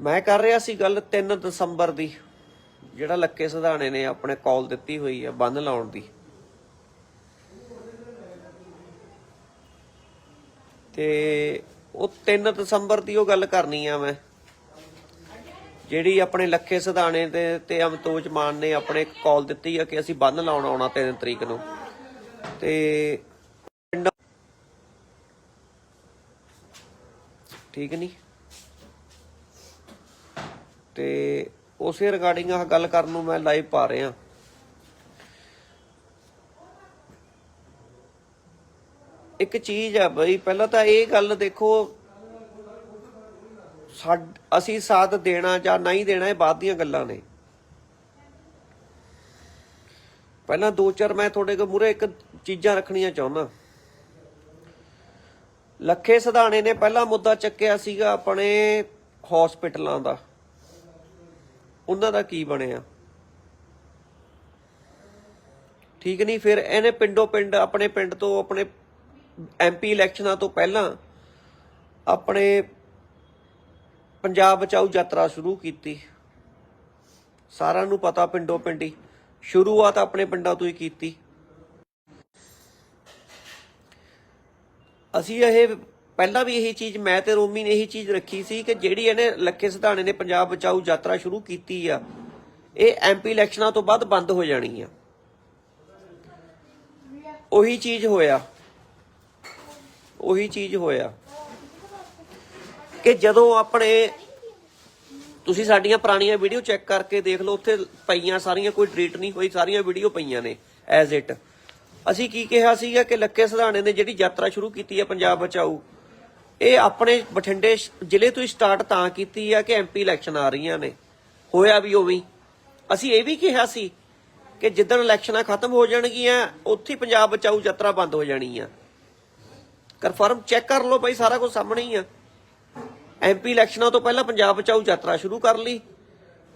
ਮੈਂ ਕਰ ਰਿਹਾ ਸੀ ਗੱਲ 3 ਦਸੰਬਰ ਦੀ, ਜਿਹੜਾ ਲੱਕੇ ਸਿਧਾਣੇ ਨੇ ਆਪਣੇ ਕਾਲ ਦਿੱਤੀ ਹੋਈ ਹੈ ਬੰਨ ਲਾਉਣ ਦੀ। ਤੇ ਉਹ 3 ਦਸੰਬਰ ਦੀ ਉਹ ਗੱਲ ਕਰਨੀ ਆ ਮੈਂ। ਜਿਹੜੀ ਆਪਣੇ ਲੱਖੇ ਸਿਧਾਣੇ ਤੇ ਤੇ ਅਮਤੋਜ ਮਾਨ ਨੇ ਆਪਣੇ ਇੱਕ ਕਾਲ ਦਿੱਤੀ ਆ ਕਿ ਅਸੀਂ ਬੰਨ ਲਾਉਣ ਆਉਣਾ 3 ਤਰੀਕ ਨੂੰ। ਤੇ ਠੀਕ ਨਹੀਂ ਤੇ ਉਸੇ ਰਿਗਾਰਡਿੰਗ ਆ ਗੱਲ ਕਰਨ ਨੂੰ ਮੈਂ ਲਾਈਵ ਪਾ ਰਿਹਾ। ਇੱਕ ਚੀਜ਼ ਆ ਬਈ, ਪਹਿਲਾਂ ਤਾਂ ਇਹ ਗੱਲ ਦੇਖੋ ਅਸੀਂ ਸਾਥ ਦੇਣਾ ਜਾਂ ਨਹੀਂ ਦੇਣਾ, ਇਹ ਬਾਅਦ ਦੀਆਂ ਗੱਲਾਂ ਨੇ। ਪਹਿਲਾਂ ਦੋ ਚਾਰ ਮੈਂ ਤੁਹਾਡੇ ਕੋਲ ਮੂਰੇ ਇੱਕ ਚੀਜ਼ਾਂ ਰੱਖਣੀਆਂ ਚਾਹੁੰਦਾ। ਲੱਖੇ ਸਿਧਾਣੇ ਨੇ ਪਹਿਲਾ ਮੁੱਦਾ ਚੱਕਿਆ ਸੀਗਾ ਆਪਣੇ ਹਸਪੀਟਲਾਂ ਦਾ। ਉਹਨਾਂ ਦਾ ਕੀ ਬਣਿਆ? ਠੀਕ ਨਹੀਂ, ਫਿਰ ਇਹਨੇ ਪਿੰਡੋਂ ਪਿੰਡ, ਆਪਣੇ ਪਿੰਡ ਤੋਂ, ਆਪਣੇ ਐਮਪੀ ਇਲੈਕਸ਼ਨਾਂ ਤੋਂ ਪਹਿਲਾਂ ਆਪਣੇ ਪੰਜਾਬ ਬਚਾਓ ਯਾਤਰਾ ਸ਼ੁਰੂ ਕੀਤੀ। ਸਾਰਿਆਂ ਨੂੰ ਪਤਾ ਪਿੰਡੋਂ ਪਿੰਡੀ। ਸ਼ੁਰੂਆਤ ਆਪਣੇ ਪਿੰਡਾਂ ਤੋਂ ਹੀ ਕੀਤੀ। ਅਸੀਂ ਇਹ ਪਹਿਲਾਂ ਵੀ ਇਹੀ ਚੀਜ਼, ਮੈਂ ਤੇ ਰੋਮੀ ਨੇ ਇਹੀ ਚੀਜ਼ ਰੱਖੀ ਸੀ ਕਿ ਜਿਹੜੀ ਇਹਨੇ ਲੱਖੇ ਸਿਧਾਣੇ ਨੇ ਪੰਜਾਬ ਬਚਾਓ ਯਾਤਰਾ ਸ਼ੁਰੂ ਕੀਤੀ ਆ, ਇਹ ਐਮਪੀ ਇਲੈਕਸ਼ਨਾਂ ਤੋਂ ਬਾਅਦ ਬੰਦ ਹੋ ਜਾਣੀ ਆ। ਉਹੀ ਚੀਜ਼ ਹੋਇਆ। ਉਹੀ ਚੀਜ਼ ਹੋਇਆ। ਕਿ ਜਦੋਂ ਆਪਣੇ, ਤੁਸੀਂ ਸਾਡੀਆਂ ਪੁਰਾਣੀਆਂ ਵੀਡੀਓ ਚੈੱਕ ਕਰਕੇ ਦੇਖ ਲਓ, ਉੱਥੇ ਪਈਆਂ ਸਾਰੀਆਂ, ਕੋਈ ਡਿਲੀਟ ਨਹੀਂ ਹੋਈ, ਸਾਰੀਆਂ ਵੀਡੀਓ ਪਈਆਂ ਨੇ, ਐਜ਼ ਇਟ। ਅਸੀਂ ਕੀ ਕਿਹਾ ਸੀਗਾ ਕਿ ਲੱਕੇ ਸਿਧਾਣੇ ਨੇ ਜਿਹੜੀ ਯਾਤਰਾ ਸ਼ੁਰੂ ਕੀਤੀ ਹੈ ਪੰਜਾਬ ਬਚਾਓ ਇਹ ਆਪਣੇ ਬਠਿੰਡੇ ਜ਼ਿਲ੍ਹੇ ਤੋਂ ਹੀ ਸਟਾਰਟ ਤਾਂ ਕੀਤੀ ਆ ਕਿ ਐਮਪੀ ਇਲੈਕਸ਼ਨ ਆ ਰਹੀਆਂ ਨੇ। ਹੋਇਆ ਵੀ ਉਵੇਂ ਅਸੀਂ ਇਹ ਵੀ ਕਿਹਾ ਸੀ ਕਿ ਜਿੱਦਣ ਇਲੈਕਸ਼ਨਾਂ ਖਤਮ ਹੋ ਜਾਣਗੀਆਂ, ਉੱਥੇ ਪੰਜਾਬ ਬਚਾਊ ਯਾਤਰਾ ਬੰਦ ਹੋ ਜਾਣੀ ਆ। ਕਨਫਰਮ ਚੈੱਕ ਕਰ ਲਓ ਭਾਈ ਸਾਰਾ ਕੁਝ ਸਾਹਮਣੇ ਹੀ ਆ। ਐਮਪੀ ਇਲੈਕਸ਼ਨਾਂ ਤੋਂ ਪਹਿਲਾਂ ਪੰਜਾਬ ਬਚਾਊ ਯਾਤਰਾ ਸ਼ੁਰੂ ਕਰ ਲਈ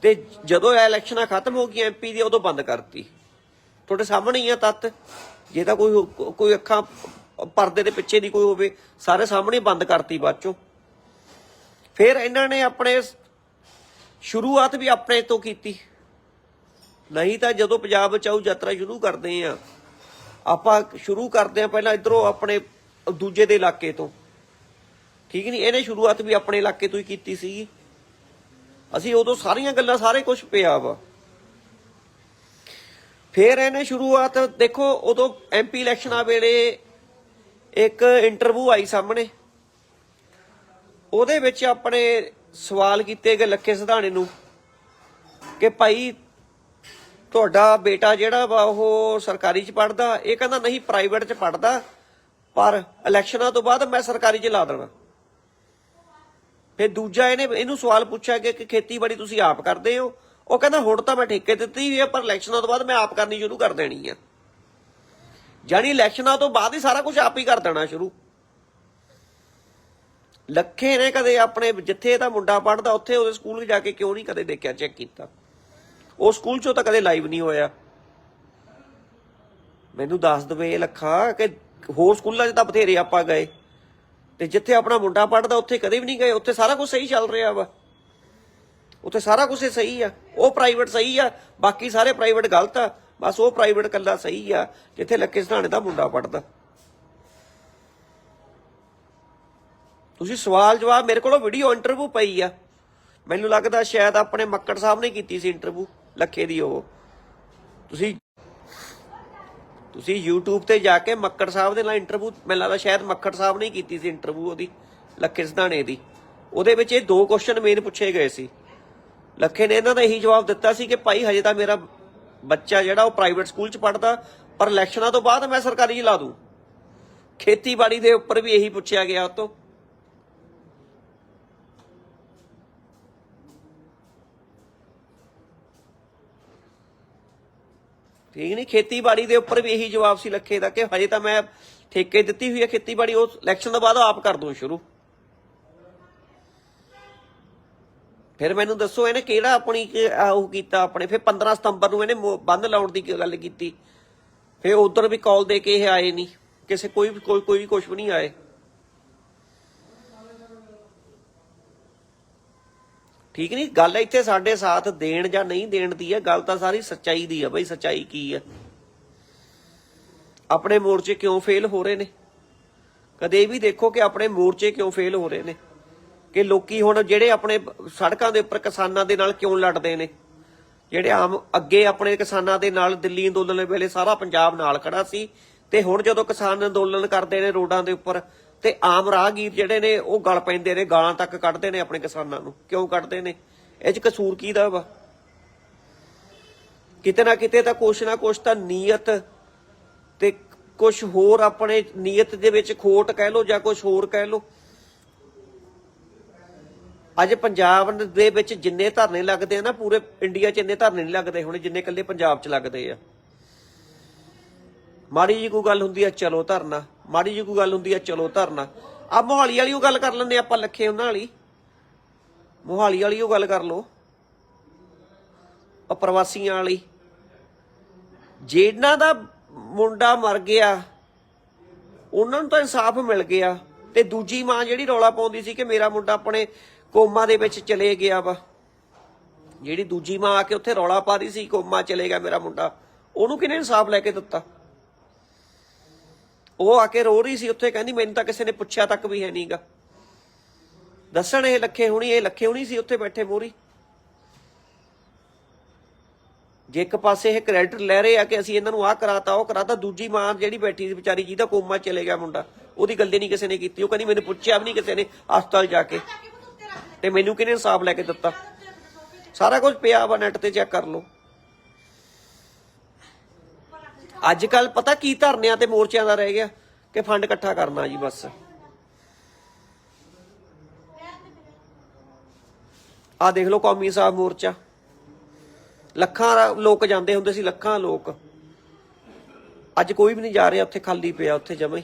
ਤੇ ਜਦੋਂ ਇਹ ਇਲੈਕਸ਼ਨਾਂ ਖਤਮ ਹੋ ਗਈਆਂ ਐਮਪੀ ਦੀ ਉਦੋਂ ਬੰਦ ਕਰਤੀ। ਤੁਹਾਡੇ ਸਾਹਮਣੇ ਹੀ ਆ ਤੱਤ। ਜੇ ਤਾਂ ਕੋਈ ਕੋਈ ਅੱਖਾਂ ਪਰਦੇ ਦੇ ਪਿੱਛੇ ਦੀ ਕੋਈ ਹੋਵੇ, ਸਾਰੇ ਸਾਹਮਣੇ ਬੰਦ ਕਰਤੀ ਬਾਅਦ ਚੋਂ। ਫਿਰ ਇਹਨਾਂ ਨੇ ਆਪਣੇ ਸ਼ੁਰੂਆਤ ਵੀ ਆਪਣੇ ਤੋਂ ਕੀਤੀ। ਨਹੀਂ ਤਾਂ ਜਦੋਂ ਪੰਜਾਬ ਚ ਬਚਾਊ ਯਾਤਰਾ ਸ਼ੁਰੂ ਕਰਦੇ ਆ, ਆਪਾਂ ਸ਼ੁਰੂ ਕਰਦੇ ਆ ਪਹਿਲਾਂ ਇਧਰੋਂ ਆਪਣੇ ਦੂਜੇ ਦੇ ਇਲਾਕੇ ਤੋਂ। ਠੀਕ ਨਹੀਂ ਇਹਨੇ ਸ਼ੁਰੂਆਤ ਵੀ ਆਪਣੇ ਇਲਾਕੇ ਤੋਂ ਹੀ ਕੀਤੀ ਸੀ ਅਸੀਂ ਉਦੋਂ ਸਾਰੀਆਂ ਗੱਲਾਂ, ਸਾਰੇ ਕੁਝ ਪਿਆ ਵਾ। ਫੇਰ ਇਹਨੇ ਸ਼ੁਰੂਆਤ, ਦੇਖੋ ਉਦੋਂ ਐਮਪੀ ਇਲੈਕਸ਼ਨਾਂ ਵੇਲੇ ਇੱਕ ਇੰਟਰਵਿਊ ਆਈ ਸਾਹਮਣੇ। ਉਹਦੇ ਵਿੱਚ ਆਪਣੇ ਸਵਾਲ ਕੀਤੇ ਗਏ ਲੱਖੇ ਸਿਧਾਣੇ ਨੂੰ ਕਿ ਭਾਈ ਤੁਹਾਡਾ ਬੇਟਾ ਜਿਹੜਾ ਵਾ ਉਹ ਸਰਕਾਰੀ ਚ ਪੜਦਾ ਇਹ ਕਹਿੰਦਾ ਨਹੀਂ ਪ੍ਰਾਈਵੇਟ ਚ ਪੜਦਾ ਪਰ ਇਲੈਕਸ਼ਨਾਂ ਤੋਂ ਬਾਅਦ ਮੈਂ ਸਰਕਾਰੀ ਚ ਲਾ ਦੇਣਾ। ਫਿਰ ਦੂਜਾ ਇਹਨੇ, ਇਹਨੂੰ ਸਵਾਲ ਪੁੱਛਿਆ ਕਿ ਕਿ ਖੇਤੀਬਾੜੀ ਤੁਸੀਂ ਆਪ ਕਰਦੇ ਹੋ। ਉਹ ਕਹਿੰਦਾ ਹੁਣ ਤਾਂ ਮੈਂ ਠੇਕੇ ਦਿੱਤੀ ਹੋਈ ਹੈ ਪਰ ਇਲੈਕਸ਼ਨਾਂ ਤੋਂ ਬਾਅਦ ਮੈਂ ਆਪ ਕਰਨੀ ਸ਼ੁਰੂ ਕਰ ਦੇਣੀ ਆ। ਜਾਨੀ ਇਲੈਕਸ਼ਨਾਂ ਤੋਂ ਬਾਅਦ ਹੀ ਸਾਰਾ ਕੁਝ ਆਪ ਹੀ ਕਰ ਦੇਣਾ ਸ਼ੁਰੂ। ਲੱਖੇ ਨੇ ਕਦੇ ਆਪਣੇ, ਜਿੱਥੇ ਇਹਦਾ ਮੁੰਡਾ ਪੜਦਾ ਉੱਥੇ ਉਹਦੇ ਸਕੂਲ ਜਾ ਕੇ ਕਿਉਂ ਨਹੀਂ ਕਦੇ ਦੇਖਿਆ, ਚੈੱਕ ਕੀਤਾ। ਉਹ ਸਕੂਲ ਚੋਂ ਤਾਂ ਕਦੇ ਲਾਈਵ ਨਹੀਂ ਹੋਇਆ। ਮੈਨੂੰ ਦੱਸ ਦਵੇ ਇਹ ਲੱਖਾ ਕਿ ਹੋਰ ਸਕੂਲਾਂ 'ਚ ਤਾਂ ਬਥੇਰੇ ਆਪਾਂ ਗਏ। ਤੇ ਜਿੱਥੇ ਆਪਣਾ ਮੁੰਡਾ ਪੜਦਾ ਉੱਥੇ ਕਦੇ ਵੀ ਨਹੀਂ ਗਏ। ਉੱਥੇ ਸਾਰਾ ਕੁਝ ਸਹੀ ਚੱਲ ਰਿਹਾ ਵਾ। ਉੱਥੇ ਸਾਰਾ ਕੁਝ ਸਹੀ ਆ। ਉਹ ਪ੍ਰਾਈਵੇਟ ਸਹੀ ਆ, ਬਾਕੀ ਸਾਰੇ ਪ੍ਰਾਈਵੇਟ ਗਲਤ ਆ। ਬਸ ਉਹ ਪ੍ਰਾਈਵੇਟ ਕੱਲਾ ਸਹੀ ਆ, ਜਿੱਥੇ ਲੱਕੇ ਸਧਾਣੇ ਦਾ ਮੁੰਡਾ ਪੜਦਾ ਤੁਸੀਂ ਸਵਾਲ ਜਵਾਬ ਮੇਰੇ ਕੋਲ ਵੀਡੀਓ ਇੰਟਰਵਿਊ ਪਈ ਆ। ਮੈਨੂੰ ਲੱਗਦਾ ਸ਼ਾਇਦ ਆਪਣੇ ਮੱਕੜ ਸਾਹਿਬ ਨੇ ਕੀਤੀ ਸੀ ਇੰਟਰਵਿਊ ਲੱਖੇ ਦੀ ਉਹ। ਤੁਸੀਂ ਤੁਸੀਂ YouTube ਤੇ ਜਾ ਕੇ ਮੱਕੜ ਸਾਹਿਬ ਦੇ ਨਾਲ ਇੰਟਰਵਿਊ ਮੈਨੂੰ ਲੱਗਦਾ ਸ਼ਾਇਦ ਮੱਕੜ ਸਾਹਿਬ ਨੇ ਕੀਤੀ ਸੀ ਇੰਟਰਵਿਊ ਉਹਦੀ, ਲੱਖੇ ਸਧਾਣੇ ਦੀ। ਉਹਦੇ ਵਿੱਚ ਇਹ ਦੋ ਕੁਐਸਚਨ ਮੇਨ ਪੁੱਛੇ ਗਏ ਸੀ। ਲੱਖੇ ਨੇ ਇਹਨਾਂ ਦਾ ਇਹੀ ਜਵਾਬ ਦਿੱਤਾ ਸੀ ਕਿ ਭਾਈ ਹਜੇ ਤਾਂ ਮੇਰਾ ਬੱਚਾ ਜਿਹੜਾ ਉਹ ਪ੍ਰਾਈਵੇਟ ਸਕੂਲ 'ਚ ਪੜਦਾ ਪਰ ਇਲੈਕਸ਼ਨਾਂ ਤੋਂ ਬਾਅਦ ਮੈਂ ਸਰਕਾਰੀ 'ਚ ਲਾ ਦੂੰ। ਖੇਤੀਬਾੜੀ ਦੇ ਉੱਪਰ ਵੀ ਇਹੀ ਪੁੱਛਿਆ ਗਿਆ ਉਹ ਤੋਂ। ਠੀਕ ਨਹੀਂ ਖੇਤੀਬਾੜੀ ਦੇ ਉੱਪਰ ਵੀ ਇਹੀ ਜਵਾਬ ਸੀ ਲੱਖੇ ਦਾ ਕਿ ਹਜੇ ਤਾਂ ਮੈਂ ਠੇਕੇ ਦਿੱਤੀ ਹੋਈ ਹੈ ਖੇਤੀਬਾੜੀ, ਉਹ ਇਲੈਕਸ਼ਨ ਤੋਂ ਬਾਅਦ ਆਪ ਕਰ ਦੂੰ ਸ਼ੁਰੂ। ਫਿਰ ਮੈਨੂੰ ਦੱਸੋ ਇਹਨੇ ਕਿਹੜਾ ਆਪਣੀ ਕਿ- ਆਹ ਉਹ ਕੀਤਾ ਆਪਣੇ, ਫਿਰ 15 ਸਤੰਬਰ ਨੂੰ ਇਹਨੇ ਮੋ- ਬੰਦ ਲਾਉਣ ਦੀ ਗੱਲ ਕੀਤੀ। ਫਿਰ ਉਧਰ ਵੀ ਕਾਲ ਦੇ ਕੇ ਇਹ ਆਏ ਨਹੀਂ। ਕਿਸੇ, ਕੋਈ ਵੀ- ਕੋਈ ਕੋਈ ਵੀ ਕੁਝ ਵੀ ਨਹੀਂ ਆਏ। ਠੀਕ ਨਹੀਂ? ਗੱਲ ਇੱਥੇ ਸਾਡੇ ਸਾਥ ਦੇਣ ਜਾਂ ਨਹੀਂ ਦੇਣ ਦੀ ਹੈ ਗੱਲ ਤਾਂ ਸਾਰੀ ਸੱਚਾਈ ਦੀ ਹੈ ਬਈ, ਸੱਚਾਈ ਕੀ ਹੈ ਆਪਣੇ ਮੋਰਚੇ ਕਿਉਂ ਫੇਲ ਹੋ ਰਹੇ ਨੇ? ਕਦੇ ਇਹ ਵੀ ਦੇਖੋ ਕਿ ਆਪਣੇ ਮੋਰਚੇ ਕਿਉਂ ਫੇਲ ਹੋ ਰਹੇ ਨੇ? ਕਿ ਲੋਕੀ ਹੁਣ ਜਿਹੜੇ ਆਪਣੇ ਸੜਕਾਂ ਦੇ ਉੱਪਰ ਕਿਸਾਨਾਂ ਦੇ ਨਾਲ ਕਿਉਂ ਲੜਦੇ ਨੇ? ਜਿਹੜੇ ਆਮ ਅੱਗੇ ਆਪਣੇ ਕਿਸਾਨਾਂ ਦੇ ਨਾਲ ਦਿੱਲੀ ਅੰਦੋਲਨ ਵੇਲੇ ਸਾਰਾ ਪੰਜਾਬ ਨਾਲ ਖੜਾ ਸੀ ਤੇ ਹੁਣ ਜਦੋਂ ਕਿਸਾਨ ਅੰਦੋਲਨ ਕਰਦੇ ਨੇ ਰੋਡਾਂ ਦੇ ਉੱਪਰ ਤੇ ਆਮ ਰਾਹਗੀਰ ਜਿਹੜੇ ਨੇ ਉਹ ਗਲ ਪੈਂਦੇ ਨੇ, ਗਾਲਾਂ ਤੱਕ ਕੱਢਦੇ ਨੇ ਆਪਣੇ ਕਿਸਾਨਾਂ ਨੂੰ। ਕਿਉਂ ਕੱਢਦੇ ਨੇ? ਇਹ ਚ ਕਸੂਰ ਕੀ ਦਾ ਵਾ? ਕਿਤੇ ਨਾ ਕਿਤੇ ਤਾਂ ਕੁਛ ਨਾ ਕੁਛ ਤਾਂ ਨੀਅਤ ਤੇ ਕੁਝ ਹੋਰ ਆਪਣੇ ਨੀਅਤ ਦੇ ਵਿੱਚ ਖੋਟ ਕਹਿ ਲੋ ਜਾਂ ਕੁਝ ਹੋਰ ਕਹਿ ਲੋ ਅੱਜ ਪੰਜਾਬ ਦੇ ਵਿੱਚ ਜਿੰਨੇ ਧਰਨੇ ਲੱਗਦੇ ਆ ਨਾ, ਪੂਰੇ ਇੰਡੀਆ 'ਚ ਇੰਨੇ ਧਰਨੇ ਨਹੀਂ ਲੱਗਦੇ ਹੁਣ, ਜਿੰਨੇ ਇਕੱਲੇ ਪੰਜਾਬ 'ਚ ਲੱਗਦੇ ਆ। ਮਾੜੀ ਜੀ ਕੋਈ ਗੱਲ ਹੁੰਦੀ ਆ, ਚਲੋ ਧਰਨਾ। ਮਾੜੀ ਜੀ ਕੋਈ ਗੱਲ ਹੁੰਦੀ ਆ, ਚਲੋ ਧਰਨਾ। ਆ ਮੋਹਾਲੀ ਵਾਲੀ ਉਹ ਗੱਲ ਕਰ ਲੈਂਦੇ ਆਪਾਂ, ਲੱਖੇ ਉਹਨਾਂ ਵਾਲੀ। ਮੋਹਾਲੀ ਵਾਲੀ ਉਹ ਗੱਲ ਕਰ ਲੋ ਆ ਪ੍ਰਵਾਸੀਆਂ ਵਾਲੀ। ਜਿਹਨਾਂ ਦਾ ਮੁੰਡਾ ਮਰ ਗਿਆ, ਉਹਨਾਂ ਨੂੰ ਤਾਂ ਇਨਸਾਫ ਮਿਲ ਗਿਆ। ਤੇ ਦੂਜੀ ਮਾਂ ਜਿਹੜੀ ਰੌਲਾ ਪਾਉਂਦੀ ਸੀ ਕਿ ਮੇਰਾ ਮੁੰਡਾ ਆਪਣੇ ਕੋਮਾ ਦੇ ਵਿੱਚ ਚਲੇ ਗਿਆ ਵਾ। ਜਿਹੜੀ ਦੂਜੀ ਮਾਂ ਆ ਕੇ ਉੱਥੇ ਰੌਲਾ ਪਾ ਰਹੀ ਸੀ, ਕੋਮਾ ਚਲੇ ਗਿਆ ਮੇਰਾ ਮੁੰਡਾ। ਉਹਨੂੰ ਕਿਹਨੇ ਇਨਸਾਫ ਲੈ ਕੇ ਦਿੱਤਾ? ਉਹ ਆ ਕੇ ਰੋ ਰਹੀ ਸੀ, ਉੱਥੇ ਕਹਿੰਦੀ, ਮੈਨੂੰ ਤਾਂ ਕਿਸੇ ਨੇ ਪੁੱਛਿਆ ਤੱਕ ਵੀ ਹੈ ਨਹੀਂਗਾ ਦੱਸਣ ਇਹ ਲੱਖੇ ਹੁਣੀ, ਇਹ ਲੱਖੇ ਹੁਣੀ ਸੀ ਉੱਥੇ ਬੈਠੇ ਮੋਰੀ ਜੇ ਇੱਕ ਪਾਸੇ ਇਹ ਕ੍ਰੈਡਿਟ ਲੈ ਰਹੇ ਆ ਕਿ ਅਸੀਂ ਇਹਨਾਂ ਨੂੰ ਆਹ ਕਰਾਤਾ, ਉਹ ਕਰਾਤਾ, ਦੂਜੀ ਮਾਂ ਜਿਹੜੀ ਬੈਠੀ ਸੀ ਵਿਚਾਰੀ, ਜਿਹਦਾ ਕੋਮਾ ਚਲੇ ਗਿਆ ਮੁੰਡਾ, ਉਹਦੀ ਗੱਲ ਨਹੀਂ ਕਿਸੇ ਨੇ ਕੀਤੀ। ਉਹ ਕਹਿੰਦੀ, ਮੈਨੂੰ ਪੁੱਛਿਆ ਵੀ ਨਹੀਂ ਕਿਸੇ ਨੇ ਹਸਪਤਾਲ ਜਾ ਕੇ। ਤੇ ਮੈਨੂੰ ਕਿਹਨੇ ਇਨਸਾਫ ਲੈ ਕੇ ਦਿੱਤਾ? ਸਾਰਾ ਕੁਝ ਪਿਆ ਵਾ ਨੈਟ ਤੇ ਚੈੱਕ ਕਰ ਲਓ। ਅੱਜ ਕੱਲ ਪਤਾ ਕੀ ਧਰਨਿਆਂ ਤੇ ਮੋਰਚਿਆਂ ਦਾ ਰਹਿ ਗਿਆ ਕਿ ਫੰਡ ਇਕੱਠਾ ਕਰਨਾ ਜੀ ਬਸ। ਆ ਦੇਖ ਲਓ ਕੌਮੀ ਸਾਹਿਬ ਮੋਰਚਾ। ਲੱਖਾਂ ਲੋਕ ਜਾਂਦੇ ਹੁੰਦੇ ਸੀ, ਲੱਖਾਂ ਲੋਕ। ਅੱਜ ਕੋਈ ਵੀ ਨਹੀਂ ਜਾ ਰਿਹਾ, ਉੱਥੇ ਖਾਲੀ ਪਿਆ, ਉੱਥੇ ਜਮਾ ਹੀ।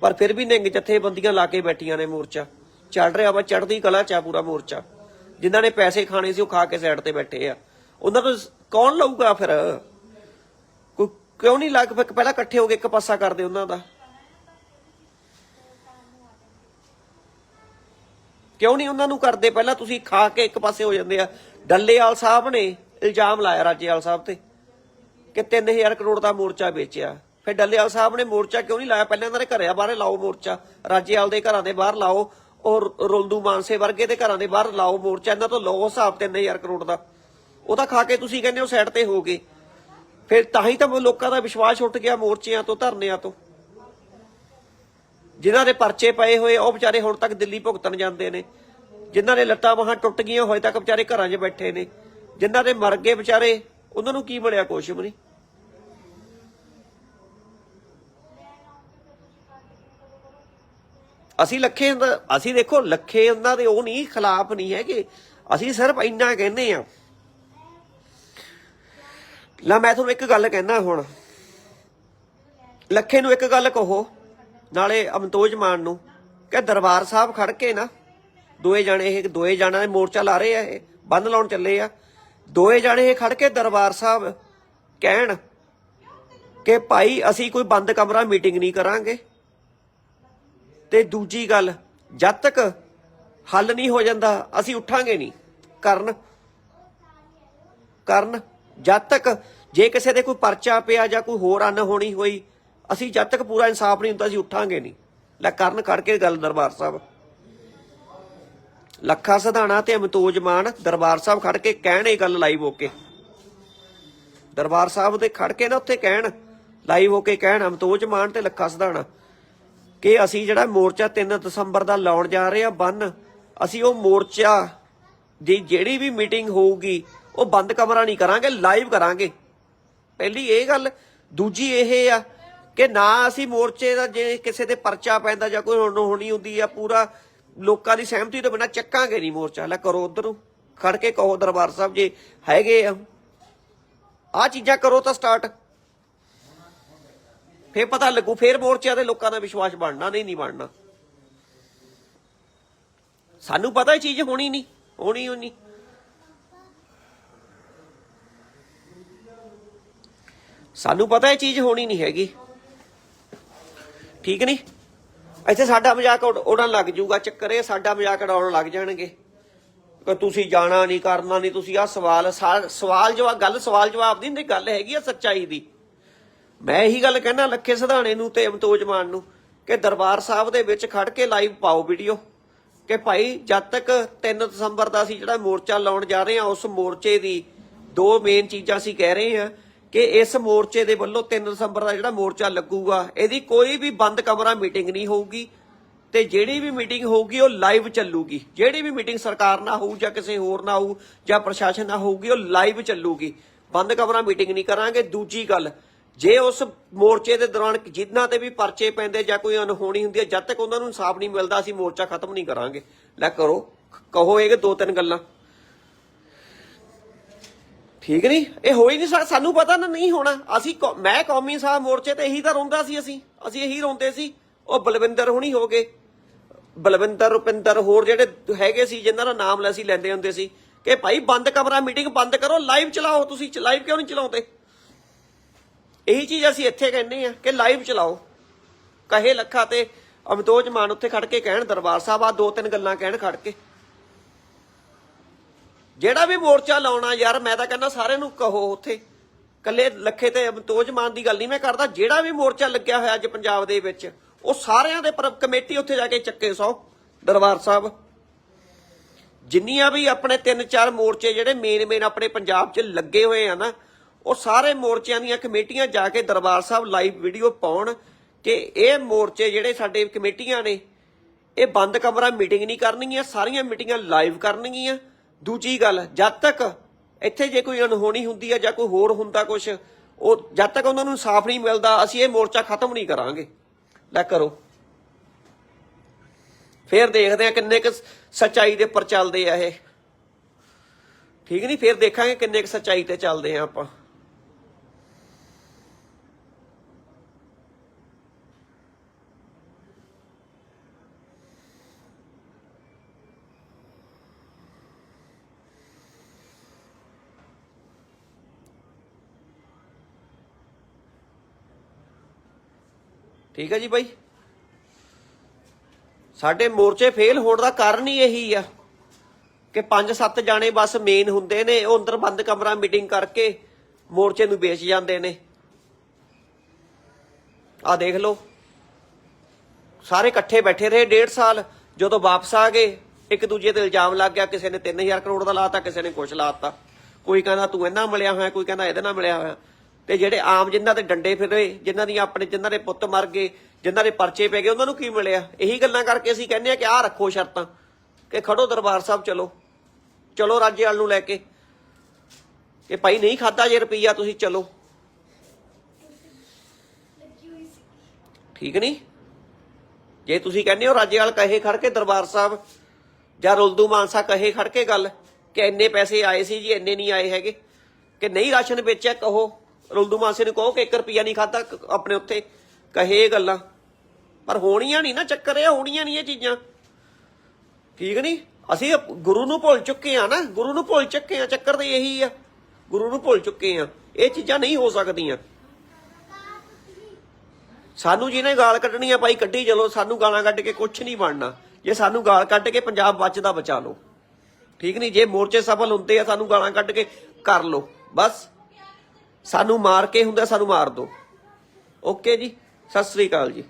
ਪਰ ਫਿਰ ਵੀ ਨਿੰਗ ਜਥੇਬੰਦੀਆਂ ਲਾ ਕੇ ਬੈਠੀਆਂ ਨੇ ਮੋਰਚਾ। ਚੱਲ ਰਿਹਾ ਵਾ, ਚੜ੍ਹਦੀ ਕਲਾ ਚ ਆ ਪੂਰਾ ਮੋਰਚਾ। ਜਿਨ੍ਹਾਂ ਨੇ ਪੈਸੇ ਖਾਣੇ ਸੀ, ਉਹ ਖਾ ਕੇ ਸਾਈਡ ਤੇ ਬੈਠੇ ਆ। ਉਹਨਾਂ ਤੋਂ ਕੌਣ ਲਊਗਾ ਫਿਰ? ਕੋਈ ਕਿਉਂ ਨਹੀਂ ਲੱਗ ਪਹਿਲਾਂ ਇਕੱਠੇ ਹੋ ਕੇ ਇੱਕ ਪਾਸਾ ਕਰਦੇ ਉਹਨਾਂ ਦਾ? ਕਿਉਂ ਨਹੀਂ ਉਹਨਾਂ ਨੂੰ ਕਰਦੇ? ਪਹਿਲਾਂ ਤੁਸੀਂ ਖਾ ਕੇ ਇੱਕ ਪਾਸੇ ਹੋ ਜਾਂਦੇ ਆ। ਡੱਲੇਵਾਲ ਸਾਹਿਬ ਨੇ ਇਲਜ਼ਾਮ ਲਾਇਆ ਰਾਜੇਵਾਲ ਸਾਹਿਬ ਤੇ, ਕਿ 3000 ਕਰੋੜ ਦਾ ਮੋਰਚਾ ਵੇਚਿਆ। ਫਿਰ ਡੱਲੇਵਾਲ ਸਾਹਿਬ ਨੇ ਮੋਰਚਾ ਕਿਉਂ ਨਹੀਂ ਲਾਇਆ? ਪਹਿਲਾਂ ਇਹਨਾਂ ਦੇ ਘਰਿਆਂ ਬਾਹਰ ਲਾਓ ਮੋਰਚਾ। ਰਾਜੇਵਾਲ ਦੇ ਘਰਾਂ ਦੇ ਬਾਹਰ ਲਾਓ। ਔਰ ਰੋਲਦੂ ਮਾਨਸੇ ਵਰਗੇ ਦੇ ਘਰਾਂ ਦੇ ਬਾਹਰ ਲਾਓ ਮੋਰਚਾ, ਇਹਨਾਂ ਤੋਂ ਲਓ ਹਿਸਾਬ 3000 ਕਰੋੜ ਦਾ। ਉਹ ਤਾਂ ਖਾ ਕੇ ਤੁਸੀਂ ਕਹਿੰਦੇ ਹੋ ਸਾਈਡ ਤੇ ਹੋ ਫਿਰ ਤਾਂ ਹੀ ਤਾਂ ਲੋਕਾਂ ਦਾ ਵਿਸ਼ਵਾਸ ਉੱਠ ਗਿਆ ਮੋਰਚਿਆਂ ਤੋਂ, ਧਰਨਿਆਂ ਤੋਂ। ਜਿਨ੍ਹਾਂ ਦੇ ਪਰਚੇ ਪਏ ਹੋਏ ਉਹ ਵਿਚਾਰੇ ਹੁਣ ਤੱਕ ਦਿੱਲੀ ਭੁਗਤਣ ਜਾਂਦੇ ਨੇ। ਜਿਨ੍ਹਾਂ ਦੇ ਲੱਤਾਂ ਬਾਹਾਂ ਟੁੱਟ ਗਈਆਂ ਹੋਏ ਤੱਕ ਵਿਚਾਰੇ ਘਰਾਂ 'ਚ ਬੈਠੇ ਨੇ। ਜਿਨ੍ਹਾਂ ਦੇ ਮਰ ਗਏ ਵਿਚਾਰੇ, ਉਹਨਾਂ ਨੂੰ ਕੀ ਮਿਲਿਆ ਕੁਛ ਵੀ ਨਹੀਂ। ਅਸੀਂ ਲੱਖੇ ਹੁੰਦਾ- ਅਸੀਂ ਦੇਖੋ, ਲੱਖੇ ਉਹਨਾਂ ਦੇ ਉਹ ਨਹੀਂ, ਖਿਲਾਫ ਨਹੀਂ ਹੈਗੇ। ਅਸੀਂ ਸਿਰਫ ਇੰਨਾ ਕਹਿੰਦੇ ਆ ਲੈ, ਮੈਂ ਤੁਹਾਨੂੰ ਇੱਕ ਗੱਲ ਕਹਿਣਾ ਹੁਣ। ਲੱਖੇ ਨੂੰ ਇੱਕ ਗੱਲ ਕਹੋ, ਨਾਲੇ ਅਮਤੋਜ ਮਾਨ ਨੂੰ। ਕਿ ਦਰਬਾਰ ਸਾਹਿਬ ਖੜ ਕੇ ਨਾ, ਦੋਏ ਜਾਣੇ ਇਹ, ਦੋਏ ਜਾਣਾਂ ਦੇ ਮੋਰਚਾ ਲਾ ਰਹੇ ਆ ਇਹ ਬੰਦ ਲਾਉਣ ਚੱਲੇ ਆ। ਦੋਏ ਜਾਣੇ ਇਹ ਖੜ ਕੇ ਦਰਬਾਰ ਸਾਹਿਬ ਕਹਿਣ ਕਿ ਭਾਈ, ਅਸੀਂ ਕੋਈ ਬੰਦ ਕਮਰਾ ਮੀਟਿੰਗ ਨਹੀਂ ਕਰਾਂਗੇ। ਤੇ ਦੂਜੀ ਗੱਲ, ਜਦ ਤੱਕ ਹੱਲ ਨਹੀਂ ਹੋ ਜਾਂਦਾ, ਅਸੀਂ ਉੱਠਾਂਗੇ ਨਹੀਂ। ਕਰਨ ਕਰਨ, ਜਦ ਤੱਕ ਜੇ ਕਿਸੇ ਦੇ ਕੋਈ ਪਰਚਾ ਪਿਆ ਜਾਂ ਕੋਈ ਹੋਰ ਅਨ ਹੋਣੀ ਹੋਈ, ਅਸੀਂ ਜਦ ਤੱਕ ਪੂਰਾ ਇਨਸਾਫ ਨਹੀਂ ਹੁੰਦਾ, ਅਸੀਂ ਉੱਠਾਂਗੇ ਨਹੀਂ। ਲੈ ਕਰਨ ਖੜ ਕੇ ਗੱਲ ਦਰਬਾਰ ਸਾਹਿਬ। ਲੱਖਾ ਸਧਾਣਾ ਤੇ ਅਮਤੋਜ ਮਾਨ ਦਰਬਾਰ ਸਾਹਿਬ ਖੜ ਕੇ ਕਹਿਣ ਇਹ ਗੱਲ ਲਾਈਵ ਹੋ ਕੇ। ਦਰਬਾਰ ਸਾਹਿਬ ਦੇ ਖੜ ਕੇ ਨਾ ਉੱਥੇ ਕਹਿਣ ਲਾਈਵ ਹੋ ਕੇ ਕਹਿਣ ਅਮਤੋਜ ਮਾਨ ਤੇ ਲੱਖਾ ਸਧਾਣਾ। ਕਿ ਅਸੀਂ ਜਿਹੜਾ ਮੋਰਚਾ 3 ਦਸੰਬਰ ਦਾ ਲਾਉਣ ਜਾ ਰਹੇ ਆ ਬੰਨ ਅਸੀਂ ਉਹ ਮੋਰਚਾ ਦੀ ਜਿਹੜੀ ਵੀ ਮੀਟਿੰਗ ਹੋਊਗੀ, ਉਹ ਬੰਦ ਕਮਰਾ ਨਹੀਂ ਕਰਾਂਗੇ, ਲਾਈਵ ਕਰਾਂਗੇ। ਪਹਿਲੀ ਇਹ ਗੱਲ, ਦੂਜੀ ਇਹ ਆ ਕਿ ਨਾ ਅਸੀਂ ਮੋਰਚੇ ਦਾ ਜੇ ਕਿਸੇ ਤੇ ਪਰਚਾ ਪੈਂਦਾ ਜਾਂ ਕੋਈ ਹੁਣ ਹੋਣੀ ਹੁੰਦੀ ਆ, ਪੂਰਾ ਲੋਕਾਂ ਦੀ ਸਹਿਮਤੀ ਤੋਂ ਬਿਨਾਂ ਚੱਕਾਂਗੇ ਨਹੀਂ ਮੋਰਚਾ। ਲੈ ਕਰੋ ਉਧਰ ਨੂੰ ਖੜ ਕੇ ਕਹੋ ਦਰਬਾਰ ਸਾਹਿਬ ਜੇ ਹੈਗੇ ਆ। ਆ ਚੀਜ਼ਾਂ ਕਰੋ ਤਾਂ ਸਟਾਰਟ। ਫੇਰ ਪਤਾ ਲੱਗੂ, ਫੇਰ ਮੋਰਚਿਆਂ ਦੇ ਲੋਕਾਂ ਦਾ ਵਿਸ਼ਵਾਸ ਬਣਨਾ, ਨਹੀਂ ਨਹੀਂ ਬਣਨਾ। ਸਾਨੂੰ ਪਤਾ ਇਹ ਚੀਜ਼ ਹੋਣੀ ਨਹੀਂ, ਹੋਣੀ ਹੋਣੀ। ਸਾਨੂੰ ਪਤਾ ਇਹ ਚੀਜ਼ ਹੋਣੀ ਨਹੀਂ ਹੈਗੀ। ਠੀਕ ਨਹੀਂ? ਇੱਥੇ ਸਾਡਾ ਮਜ਼ਾਕ ਉਡ- ਉਡਣ ਲੱਗ ਜਾਊਗਾ ਚੱਕਰ ਇਹ ਸਾਡਾ ਮਜ਼ਾਕ ਉਡਾਉਣ ਲੱਗ ਜਾਣਗੇ। ਕਿ ਤੁਸੀਂ ਜਾਣਾ ਨਹੀਂ, ਕਰਨਾ ਨਹੀਂ, ਤੁਸੀਂ ਆ ਸਵਾਲ, ਸਾ- ਸਵਾਲ ਜਵਾਬ ਗੱਲ ਸਵਾਲ ਜਵਾਬ ਦੀ ਨਹੀਂ ਗੱਲ ਹੈਗੀ ਆ ਸੱਚਾਈ ਦੀ। ਮੈਂ ਇਹੀ ਗੱਲ ਕਹਿਣਾ ਲੱਖੇ ਸਿਧਾਣੇ ਨੂੰ ਤੇ ਅਮਤੋਜ ਮਾਨ ਨੂੰ ਕਿ ਦਰਬਾਰ ਸਾਹਿਬ ਦੇ ਵਿੱਚ ਖੜ ਕੇ ਲਾਈਵ ਪਾਓ ਵੀਡੀਓ ਕਿ ਭਾਈ ਜਦ ਤੱਕ 3 ਦਸੰਬਰ ਦਾ ਅਸੀਂ ਜਿਹੜਾ ਮੋਰਚਾ ਲਾਉਣ ਜਾ ਰਹੇ ਹਾਂ, ਉਸ ਮੋਰਚੇ ਦੀ ਦੋ ਮੇਨ ਚੀਜ਼ਾਂ ਅਸੀਂ ਕਹਿ ਰਹੇ ਹਾਂ ਕਿ ਇਸ ਮੋਰਚੇ ਦੇ ਵੱਲੋਂ 3 ਦਸੰਬਰ ਦਾ ਜਿਹੜਾ ਮੋਰਚਾ ਲੱਗੂਗਾ, ਇਹਦੀ ਕੋਈ ਵੀ ਬੰਦ ਕਮਰਾ ਮੀਟਿੰਗ ਨਹੀਂ ਹੋਊਗੀ ਤੇ ਜਿਹੜੀ ਵੀ ਮੀਟਿੰਗ ਹੋਊਗੀ, ਉਹ ਲਾਈਵ ਚੱਲੂਗੀ। ਜਿਹੜੀ ਵੀ ਮੀਟਿੰਗ ਸਰਕਾਰ ਨਾਲ ਹੋਊ ਜਾਂ ਕਿਸੇ ਹੋਰ ਨਾਲ ਹੋਊ ਜਾਂ ਪ੍ਰਸ਼ਾਸਨ ਨਾਲ ਹੋਊਗੀ, ਉਹ ਲਾਈਵ ਚੱਲੂਗੀ। ਬੰਦ ਕਮਰਾ ਮੀਟਿੰਗ ਨਹੀਂ ਕਰਾਂਗੇ। ਦੂਜੀ ਗੱਲ ਜੇ ਉਸ ਮੋਰਚੇ ਦੇ ਦੌਰਾਨ ਜਿੰਨਾ ਤੇ ਵੀ ਪਰਚੇ ਪੈਂਦੇ ਜਾਂ ਕੋਈ ਅਨਹੋਣੀ ਹੁੰਦੀ ਹੈ, ਜਦ ਤੱਕ ਉਹਨਾਂ ਨੂੰ ਇਨਸਾਫ ਨਹੀਂ ਮਿਲਦਾ, ਅਸੀਂ ਮੋਰਚਾ ਖਤਮ ਨਹੀਂ ਕਰਾਂਗੇ। ਲੈ ਕਰੋ, ਕਹੋ ਇਹ ਕਿ ਦੋ ਤਿੰਨ ਗੱਲਾਂ। ਠੀਕ ਨਹੀਂ? ਇਹ ਹੋ ਹੀ ਨਹੀਂ ਸਾਨੂੰ ਪਤਾ ਨਾ ਨਹੀਂ ਹੋਣਾ। ਅਸੀਂ ਮੈਂ ਕੌਮੀ ਸਾਹਿਬ ਮੋਰਚੇ ਤੇ ਇਹੀ ਤਾਂ ਰੋਂਦਾ ਸੀ ਅਸੀਂ। ਅਸੀਂ ਇਹੀ ਰੋਂਦੇ ਸੀ। ਉਹ ਬਲਵਿੰਦਰ ਹੁਣੀ ਹੋ ਗਏ। ਬਲਵਿੰਦਰ ਰੁਪਿੰਦਰ ਹੋਰ ਜਿਹੜੇ ਹੈਗੇ ਸੀ, ਜਿਨ੍ਹਾਂ ਦਾ ਨਾਮ ਲੈ ਅਸੀਂ ਲੈਂਦੇ ਹੁੰਦੇ ਸੀ ਕਿ ਭਾਈ ਬੰਦ ਕਮਰਾ, ਮੀਟਿੰਗ ਬੰਦ ਕਰੋ, ਲਾਈਵ ਚਲਾਓ ਤੁਸੀਂ। ਲਾਈਵ ਕਿਉਂ ਨਹੀਂ ਚਲਾਉਂਦੇ? ਇਹੀ ਚੀਜ਼ ਅਸੀਂ ਇੱਥੇ ਕਹਿੰਦੇ ਆ ਕਿ ਲਾਈਵ ਚਲਾਓ। ਕਹੇ ਲੱਖਾ ਤੇ ਅਮਤੋਜ ਮਾਨ ਉੱਥੇ ਖੜ ਕੇ ਕਹਿਣ, ਦਰਬਾਰ ਸਾਹਿਬ ਆ ਦੋ ਤਿੰਨ ਗੱਲਾਂ ਕਹਿਣ ਖੜ ਕੇ। ਜਿਹੜਾ ਵੀ ਮੋਰਚਾ ਲਾਉਣਾ ਯਾਰ, ਮੈਂ ਤਾਂ ਕਹਿੰਦਾ ਸਾਰਿਆਂ ਨੂੰ ਕਹੋ ਉੱਥੇ। ਕੱਲੇ ਲੱਖੇ ਤੇ ਅਮਤੋਜ ਮਾਨ ਦੀ ਗੱਲ ਨਹੀਂ ਮੈਂ ਕਰਦਾ, ਜਿਹੜਾ ਵੀ ਮੋਰਚਾ ਲੱਗਿਆ ਹੋਇਆ ਅੱਜ ਪੰਜਾਬ ਦੇ ਵਿੱਚ, ਉਹ ਸਾਰਿਆਂ ਦੇ ਪਰ, ਕਮੇਟੀ ਉੱਥੇ ਜਾ ਕੇ ਚੱਕੇ ਸੌ, ਦਰਬਾਰ ਸਾਹਿਬ। ਜਿੰਨੀਆਂ ਵੀ ਆਪਣੇ ਤਿੰਨ ਚਾਰ ਮੋਰਚੇ ਜਿਹੜੇ ਮੇਨ ਮੇਨ ਆਪਣੇ ਪੰਜਾਬ 'ਚ ਲੱਗੇ ਹੋਏ ਆ ਨਾ ਉਹ ਸਾਰੇ ਮੋਰਚਿਆਂ ਦੀਆਂ ਕਮੇਟੀਆਂ ਜਾ ਕੇ ਦਰਬਾਰ ਸਾਹਿਬ ਲਾਈਵ ਵੀਡੀਓ ਪਾਉਣ ਕਿ ਇਹ ਮੋਰਚੇ ਜਿਹੜੇ ਸਾਡੇ ਕਮੇਟੀਆਂ ਨੇ, ਇਹ ਬੰਦ ਕਮਰਾ ਮੀਟਿੰਗ ਨਹੀਂ ਕਰਨਗੀਆਂ, ਸਾਰੀਆਂ ਮੀਟਿੰਗਾਂ ਲਾਈਵ ਕਰਨਗੀਆਂ। ਦੂਜੀ ਗੱਲ, ਜਦ ਤੱਕ ਇੱਥੇ ਜੇ ਕੋਈ ਅਣਹੋਣੀ ਹੁੰਦੀ ਹੈ ਜਾਂ ਕੋਈ ਹੋਰ ਹੁੰਦਾ ਕੁਝ ਉਹ ਜਦ ਤੱਕ ਉਹਨਾਂ ਨੂੰ ਇਨਸਾਫ ਨਹੀਂ ਮਿਲਦਾ, ਅਸੀਂ ਇਹ ਮੋਰਚਾ ਖਤਮ ਨਹੀਂ ਕਰਾਂਗੇ। ਲੈ ਕਰੋ। ਫੇਰ ਦੇਖਦੇ ਆ ਕਿੰਨੇ ਕੁ ਸੱਚਾਈ ਦੇ ਉੱਪਰ ਚੱਲਦੇ ਆ ਇਹ। ਠੀਕ ਨਹੀਂ? ਫੇਰ ਦੇਖਾਂਗੇ ਕਿੰਨੇ ਕੁ ਸੱਚਾਈ ਤੇ ਚੱਲਦੇ ਆ ਆਪਾਂ। ਠੀਕ ਹੈ ਜੀ ਬਾਈ। ਸਾਡੇ ਮੋਰਚੇ ਫੇਲ ਹੋਣ ਦਾ ਕਾਰਨ ਹੀ ਇਹੀ ਆ ਕਿ 5-7 ਜਾਣੇ ਬਸ ਮੇਨ ਹੁੰਦੇ ਨੇ, ਉਹ ਅੰਦਰ ਬੰਦ ਕਮਰਾ ਮੀਟਿੰਗ ਕਰਕੇ ਮੋਰਚੇ ਨੂੰ ਵੇਚ ਜਾਂਦੇ ਨੇ। ਆ ਦੇਖ ਲਓ। ਸਾਰੇ ਇਕੱਠੇ ਬੈਠੇ ਰਹੇ ਡੇਢ ਸਾਲ, ਜਦੋਂ ਵਾਪਸ ਆ ਗਏ, ਇੱਕ ਦੂਜੇ ਤੇ ਇਲਜ਼ਾਮ ਲੱਗ ਗਿਆ, ਕਿਸੇ ਨੇ 3000 ਕਰੋੜ ਦਾ ਲਾਤਾ, ਕਿਸੇ ਨੇ ਕੁਛ ਲਾਤਾ। ਕੋਈ ਕਹਿੰਦਾ ਤੂੰ ਇਹਨਾਂ ਮਿਲਿਆ ਹੋਇਆ, ਕੋਈ ਕਹਿੰਦਾ ਇਹਦੇ ਨਾਲ ਮਿਲਿਆ ਹੋਇਆ। ਤੇ ਜਿਹੜੇ ਆਮ ਜਿਨ੍ਹਾਂ ਦੇ ਡੰਡੇ ਫਿਰੇ ਜਿਨ੍ਹਾਂ ਦੀਆਂ ਆਪਣੇ, ਜਿਨ੍ਹਾਂ ਦੇ ਪੁੱਤ ਮਰ ਗਏ, ਜਿਨ੍ਹਾਂ ਦੇ ਪਰਚੇ ਪੈ ਗਏ, ਉਹਨਾਂ ਨੂੰ ਕੀ ਮਿਲਿਆ? ਇਹੀ ਗੱਲਾਂ ਕਰਕੇ ਅਸੀਂ ਕਹਿੰਦੇ ਆ ਕਿ ਆਹ ਰੱਖੋ ਸ਼ਰਤਾਂ, ਕਿ ਖੜੋ ਦਰਬਾਰ ਸਾਹਿਬ ਚਲੋ। ਚਲੋ ਰਾਜੇਵਾਲ ਨੂੰ ਲੈ ਕੇ। ਕਿ ਭਾਈ ਨਹੀਂ ਖਾਦਾ ਜੇ ਰੁਪਈਆ, ਤੁਸੀਂ ਚਲੋ। ਠੀਕ ਨਹੀਂ? ਜੇ ਤੁਸੀਂ ਕਹਿੰਦੇ ਹੋ ਰਾਜੇਵਾਲ ਕਹੇ ਖੜ ਕੇ ਦਰਬਾਰ ਸਾਹਿਬ, ਜਾਂ ਰੁਲਦੂ ਮਾਨਸਾ ਕਹੇ ਖੜ ਕੇ ਗੱਲ, ਕਿ ਇੰਨੇ ਪੈਸੇ ਆਏ ਸੀ ਜੀ, ਇੰਨੇ ਨਹੀਂ ਆਏ ਹੈਗੇ, ਕਿ ਨਹੀਂ ਰਾਸ਼ਨ ਵੇਚਿਆ, ਕਹੋ। ਰੁਲਦੂ ਮਾਸੇ ਨੂੰ ਕਹੋ ਕਿ 1 ਰੁਪਿਆ ਨਹੀਂ ਖਾਦਾ ਆਪਣੇ ਉੱਥੇ। ਕਹੇ ਇਹ ਗੱਲਾਂ। ਪਰ ਹੋਣੀਆਂ ਨਹੀਂ ਨਾ, ਚੱਕਰ ਇਹ ਹੋਣੀਆਂ ਨਹੀਂ ਇਹ ਚੀਜ਼ਾਂ। ਠੀਕ ਨਹੀਂ? ਅਸੀਂ ਗੁਰੂ ਨੂੰ ਭੁੱਲ ਚੁੱਕੇ ਆ ਨਾ। ਗੁਰੂ ਨੂੰ ਭੁੱਲ ਚੁੱਕੇ ਆ ਚੱਕਰ ਤੇ ਇਹੀ ਆ। ਗੁਰੂ ਨੂੰ ਭੁੱਲ ਚੁੱਕੇ ਆ ਇਹ ਚੀਜ਼ਾਂ ਨਹੀਂ ਹੋ ਸਕਦੀਆਂ। ਸਾਨੂੰ ਜਿਹਨੇ ਗਾਲ ਕੱਢਣੀ ਆ, ਭਾਈ ਕੱਢੀ ਚਲੋ। ਸਾਨੂੰ ਗਾਲਾਂ ਕੱਢ ਕੇ ਕੁਝ ਨਹੀਂ ਬਣਨਾ। ਜੇ ਸਾਨੂੰ ਗਾਲ ਕੱਢ ਕੇ ਪੰਜਾਬ ਬਚਦਾ ਬਚਾ ਲਓ। ਠੀਕ ਨਹੀਂ? ਜੇ ਮੋਰਚੇ ਸਫਲ ਹੁੰਦੇ ਆ, ਸਾਨੂੰ ਗਾਲਾਂ ਕੱਢ ਕੇ ਕਰ ਲਓ। ਬਸ। ਸਾਨੂੰ ਮਾਰ ਕੇ ਹੁੰਦਾ ਸਾਨੂੰ ਮਾਰ ਦਿਓ ਓਕੇ ਜੀ? ਸਤਿ ਸ੍ਰੀ ਅਕਾਲ ਜੀ।